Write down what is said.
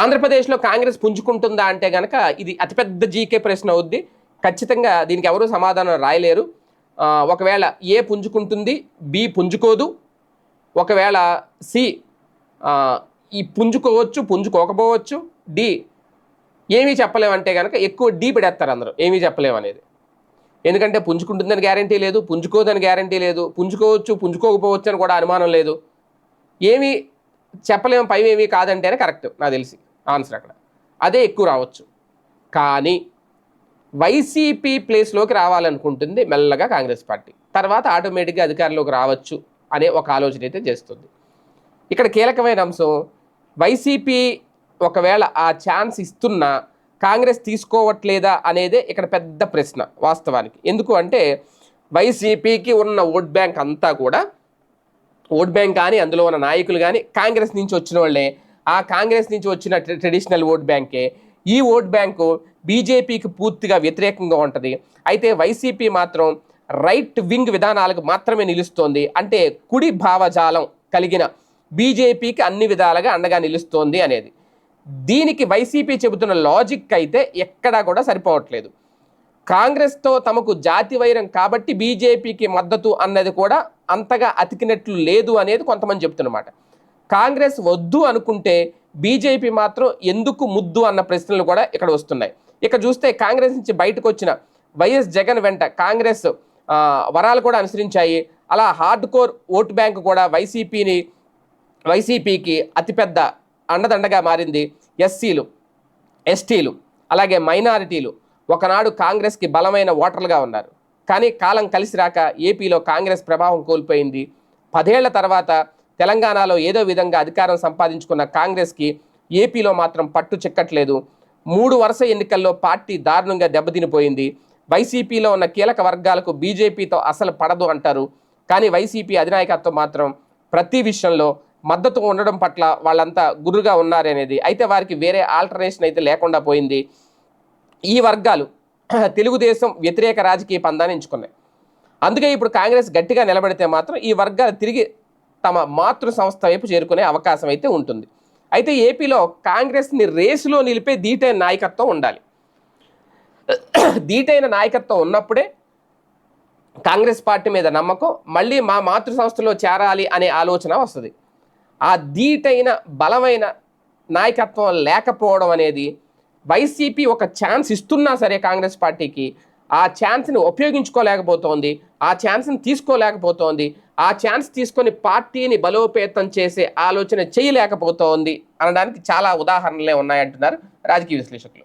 ఆంధ్రప్రదేశ్లో కాంగ్రెస్ పుంజుకుంటుందా అంటే కనుక ఇది అతిపెద్ద జీకే ప్రశ్న అవుద్ది. ఖచ్చితంగా దీనికి ఎవరూ సమాధానం రాయలేరు. ఒకవేళ ఏ పుంజుకుంటుంది బి పుంజుకోదు. ఒకవేళ సి ఈ పుంజుకోవచ్చు పుంజుకోకపోవచ్చు. డి ఏమీ చెప్పలేమంటే కనుక ఎక్కువ డీ పెడేస్తారు అందరూ. ఏమీ చెప్పలేము అనేది. ఎందుకంటే పుంజుకుంటుందని గ్యారంటీ లేదు పుంజుకోదని గ్యారంటీ లేదు. పుంజుకోవచ్చు పుంజుకోకపోవచ్చు అని కూడా అనుమానం లేదు. ఏమీ చెప్పలేము పై ఏమీ కాదంటేనే కరెక్ట్ నాకు తెలిసి ఆన్సర్ అక్కడ. అదే ఎక్కువ రావచ్చు. కానీ వైసీపీ ప్లేస్లోకి రావాలనుకుంటుంది మెల్లగా కాంగ్రెస్ పార్టీ. తర్వాత ఆటోమేటిక్గా అధికారంలోకి రావచ్చు అనే ఒక ఆలోచన అయితే చేస్తుంది. ఇక్కడ కీలకమైన అంశం వైసీపీ ఒకవేళ ఆ ఛాన్స్ ఇస్తున్నా కాంగ్రెస్ తీసుకోవట్లేదా అనేదే ఇక్కడ పెద్ద ప్రశ్న వాస్తవానికి. ఎందుకు అంటే వైసీపీకి ఉన్న ఓట్ బ్యాంక్ అంతా కూడా ఓట్ బ్యాంక్ కానీ అందులో ఉన్న నాయకులు కానీ కాంగ్రెస్ నుంచి వచ్చిన వాళ్ళే. ఆ కాంగ్రెస్ నుంచి వచ్చిన ట్రె- ట్రెడిషనల్ ఓట్ బ్యాంకే. ఈ ఓట్ బ్యాంకు బీజేపీకి పూర్తిగా వ్యతిరేకంగా ఉంటుంది. అయితే వైసీపీ మాత్రం రైట్ వింగ్ విధానాలకు మాత్రమే నిలుస్తోంది. అంటే కుడి భావజాలం కలిగిన బీజేపీకి అన్ని విధాలుగా అండగా నిలుస్తోంది అనేది. దీనికి వైసీపీ చెబుతున్న లాజిక్ అయితే ఎక్కడా కూడా సరిపోవట్లేదు. కాంగ్రెస్తో తమకు జాతి వైరం కాబట్టి బీజేపీకి మద్దతు అన్నది కూడా అంతగా అతికినట్లు లేదు అనేది కొంతమంది చెప్తున్నమాట కాంగ్రెస్ వద్దు అనుకుంటే బీజేపీ మాత్రం ఎందుకు ముద్దు అన్న ప్రశ్నలు కూడా ఇక్కడ వస్తున్నాయి. ఇక చూస్తే కాంగ్రెస్ నుంచి బయటకు వచ్చిన వైఎస్ జగన్ వెంట కాంగ్రెస్ వరాలు కూడా అనుసరించాయి. అలా హార్డ్ కోర్ ఓటు బ్యాంక్ కూడా వైసీపీని వైసీపీకి అతిపెద్ద అండదండగా మారింది ఎస్సీలు ఎస్టీలు అలాగే మైనారిటీలు. ఒకనాడు కాంగ్రెస్కి బలమైన ఓటర్లుగా ఉన్నారు. కానీ కాలం కలిసి రాక ఏపీలో కాంగ్రెస్ ప్రభావం కోల్పోయింది. పదేళ్ళ తర్వాత తెలంగాణలో ఏదో విధంగా అధికారం సంపాదించుకున్న కాంగ్రెస్కి ఏపీలో మాత్రం పట్టు చిక్కట్లేదు. మూడు వరుస ఎన్నికల్లో పార్టీ దారుణంగా దెబ్బతినిపోయింది. వైసీపీలో ఉన్న కీలక వర్గాలకు బీజేపీతో అసలు పడదు అంటారు. కానీ వైసీపీ అధినాయకత్వం మాత్రం ప్రతి విషయంలో మద్దతు ఉండడం పట్ల వాళ్ళంతా గురుగా ఉన్నారనేది. అయితే వారికి వేరే ఆల్టర్నేషన్ అయితే లేకుండా పోయింది. ఈ వర్గాలు తెలుగుదేశం వ్యతిరేక రాజకీయ పందాన్ని ఎంచుకున్నాయి. అందుకే ఇప్పుడు కాంగ్రెస్ గట్టిగా నిలబడితే మాత్రం ఈ వర్గాలు తిరిగి తమ మాతృ సంస్థ వైపు చేరుకునే అవకాశం అయితే ఉంటుంది. అయితే ఏపీలో కాంగ్రెస్ని రేసులో నిలిపే దీటైన నాయకత్వం ఉండాలి. దీటైన నాయకత్వం ఉన్నప్పుడే కాంగ్రెస్ పార్టీ మీద నమ్మకం మళ్ళీ మా మాతృ సంస్థలో చేరాలి అనే ఆలోచన వస్తుంది. ఆ ధీటైన బలమైన నాయకత్వం లేకపోవడం అనేది వైసీపీ ఒక ఛాన్స్ ఇస్తున్నా సరే కాంగ్రెస్ పార్టీకి ఆ ఛాన్స్ని ఉపయోగించుకోలేకపోతోంది ఆ ఛాన్స్ని తీసుకోలేకపోతోంది ఆ ఛాన్స్ తీసుకొని పార్టీని బలోపేతం చేసే ఆలోచన చేయలేకపోతోంది అనడానికి చాలా ఉదాహరణలే ఉన్నాయంటున్నారు రాజకీయ విశ్లేషకులు.